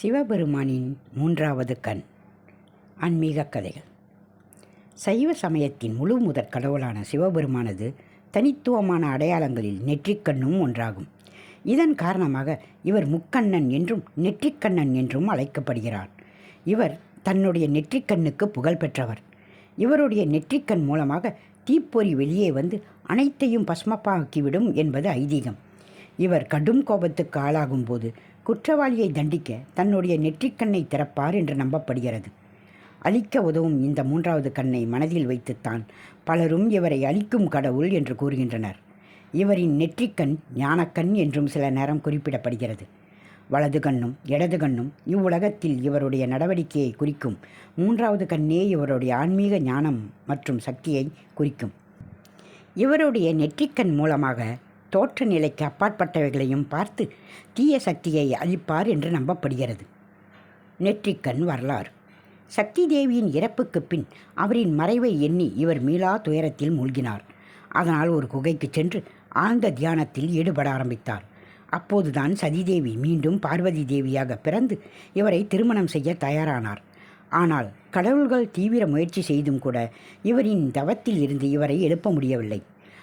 சிவபெருமானின் மூன்றாவது கண். ஆன்மீக கதைகள். சைவ சமயத்தின் முழு முதற் கடவுளான சிவபெருமானது தனித்துவமான அடையாளங்களில் நெற்றிக்கண்ணும் ஒன்றாகும். இதன் காரணமாக இவர் முக்கண்ணன் என்றும் நெற்றிக்கண்ணன் என்றும் அழைக்கப்படுகிறார். இவர் தன்னுடைய நெற்றிக்கண்ணுக்கு புகழ் பெற்றவர். இவருடைய நெற்றிக்கண் மூலமாக தீப்பொறி வெளியே வந்து அனைத்தையும் பஸ்மப்பாக்கிவிடும் என்பது ஐதீகம். இவர் கடும் கோபத்துக்கு ஆளாகும் போது குற்றவாளியை தண்டிக்க தன்னுடைய நெற்றிக்கண்ணை திறப்பார் என்று நம்பப்படுகிறது. அழிக்க உதவும் இந்த மூன்றாவது கண்ணை மனதில் வைத்துத்தான் பலரும் இவரை அழிக்கும் கடவுள் என்று கூறுகின்றனர். இவரின் நெற்றிக்கண் ஞானக்கண் என்றும் சில நேரம் குறிப்பிடப்படுகிறது. வலது கண்ணும் இடது கண்ணும் இவ்வுலகத்தில் இவருடைய நடவடிக்கையை குறிக்கும். மூன்றாவது கண்ணே இவருடைய ஆன்மீக ஞானம் மற்றும் சக்தியை குறிக்கும். இவருடைய நெற்றிக்கண் மூலமாக தோற்ற நிலைக்கு அப்பாற்பட்டவைகளையும் பார்த்து தீய சக்தியை அழிப்பார் என்று நம்பப்படுகிறது. நெற்றிக்கண் வரலாறு. சக்தி தேவியின் இறப்புக்குப் பின் அவரின் மறைவை எண்ணி இவர் மீளா துயரத்தில் மூழ்கினார். அதனால் ஒரு குகைக்கு சென்று ஆழ்ந்த தியானத்தில் ஈடுபட ஆரம்பித்தார். அப்போதுதான் சதிதேவி மீண்டும் பார்வதி தேவியாக பிறந்து இவரை திருமணம் செய்ய தயாரானார். ஆனால் கடவுள்கள் தீவிர முயற்சி செய்தும் கூட இவரின் தவத்தில் இருந்து இவரை எழுப்ப முடியவில்லை.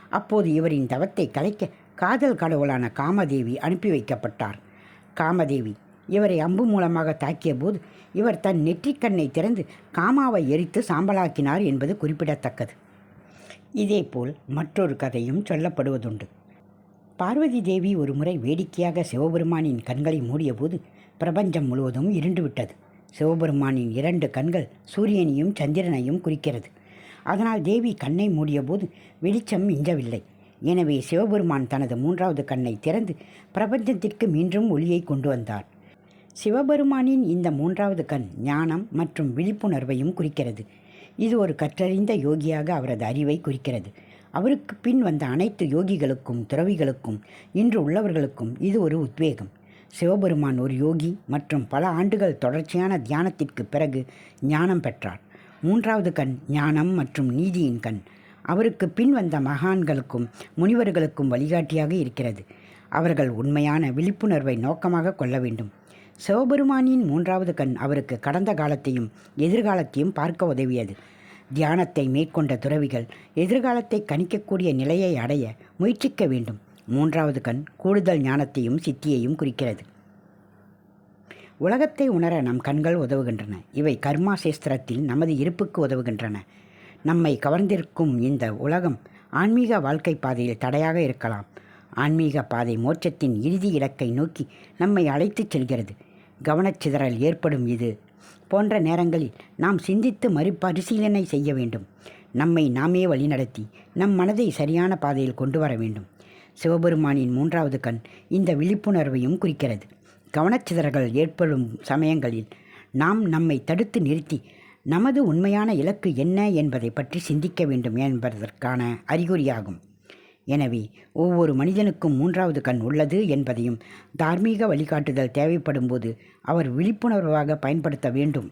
அப்போது இவரின் தவத்தை கலைக்க காதல் கடவுளான காமதேவி அனுப்பி வைக்கப்பட்டார். காமதேவி இவரை அம்பு மூலமாக தாக்கிய போது இவர் தன் நெற்றிக்கண்ணை திறந்து காமாவை எரித்து சாம்பலாக்கினார் என்பது குறிப்பிடத்தக்கது. இதேபோல் மற்றொரு கதையும் சொல்லப்படுவதுண்டு. பார்வதி தேவி ஒரு முறை வேடிக்கையாக சிவபெருமானின் கண்களை மூடியபோது பிரபஞ்சம் முழுவதும் இருண்டுவிட்டது சிவபெருமானின் இரண்டு கண்கள் சூரியனையும் சந்திரனையும் குறிக்கிறது. அதனால் தேவி கண்ணை மூடியபோது வெளிச்சம் மிஞ்சவில்லை. எனவே சிவபெருமான் தனது மூன்றாவது கண்ணை திறந்து பிரபஞ்சத்திற்கு மீண்டும் ஒளியை கொண்டு வந்தார். சிவபெருமானின் இந்த மூன்றாவது கண் ஞானம் மற்றும் விழிப்புணர்வையும் குறிக்கிறது. இது ஒரு கற்றறிந்த யோகியாக அவரது அறிவை குறிக்கிறது. அவருக்கு பின் வந்த அனைத்து யோகிகளுக்கும் துறவிகளுக்கும் இன்று உள்ளவர்களுக்கும் இது ஒரு உத்வேகம். சிவபெருமான் ஒரு யோகி மற்றும் பல ஆண்டுகள் தொடர்ச்சியான தியானத்திற்கு பிறகு ஞானம் பெற்றார். மூன்றாவது கண் ஞானம் மற்றும் நீதியின் கண். அவருக்கு பின் வந்த மகான்களுக்கும் முனிவர்களுக்கும் வழிகாட்டியாக இருக்கிறது. அவர்கள் உண்மையான விழிப்புணர்வை நோக்கமாக கொள்ள வேண்டும். சிவபெருமானின் மூன்றாவது கண் அவருக்கு கடந்த காலத்தையும் எதிர்காலத்தையும் பார்க்க உதவியது. தியானத்தை மேற்கொண்ட துறவிகள் எதிர்காலத்தை கணிக்கக்கூடிய நிலையை அடைய முயற்சிக்க வேண்டும். மூன்றாவது கண் கூடுதல் ஞானத்தையும் சித்தியையும் குறிக்கிறது. உலகத்தை உணர நம் கண்கள் உதவுகின்றன. இவை கர்மா சேஸ்திரத்தில் நமது இருப்புக்கு உதவுகின்றன. நம்மை கவர்ந்திருக்கும் இந்த உலகம் ஆன்மீக வாழ்க்கை பாதையில் தடையாக இருக்கலாம். ஆன்மீக பாதை மோட்சத்தின் இறுதி இலக்கை நோக்கி நம்மை அழைத்துச் செல்கிறது. கவனச்சிதறல் ஏற்படும் இது போன்ற நேரங்களில் நாம் சிந்தித்து மறுபரிசீலனை செய்ய வேண்டும். நம்மை நாமே வழிநடத்தி நம் மனதை சரியான பாதையில் கொண்டு வர வேண்டும். சிவபெருமானின் மூன்றாவது கண் இந்த விழிப்புணர்வையும் குறிக்கிறது. கவனச்சிதறல்கள் ஏற்படும் சமயங்களில் நாம் நம்மை தடுத்து நிறுத்தி நமது உண்மையான இலக்கு என்ன என்பதை பற்றி சிந்திக்க வேண்டும் என்பதற்கான அறிகுறியாகும். எனவே ஒவ்வொரு மனிதனுக்கும் மூன்றாவது கண் உள்ளது என்பதையும் தார்மீக வழிகாட்டுதல் தேவைப்படும் போது அவர் விழிப்புணர்வாக பயன்படுத்த வேண்டும்.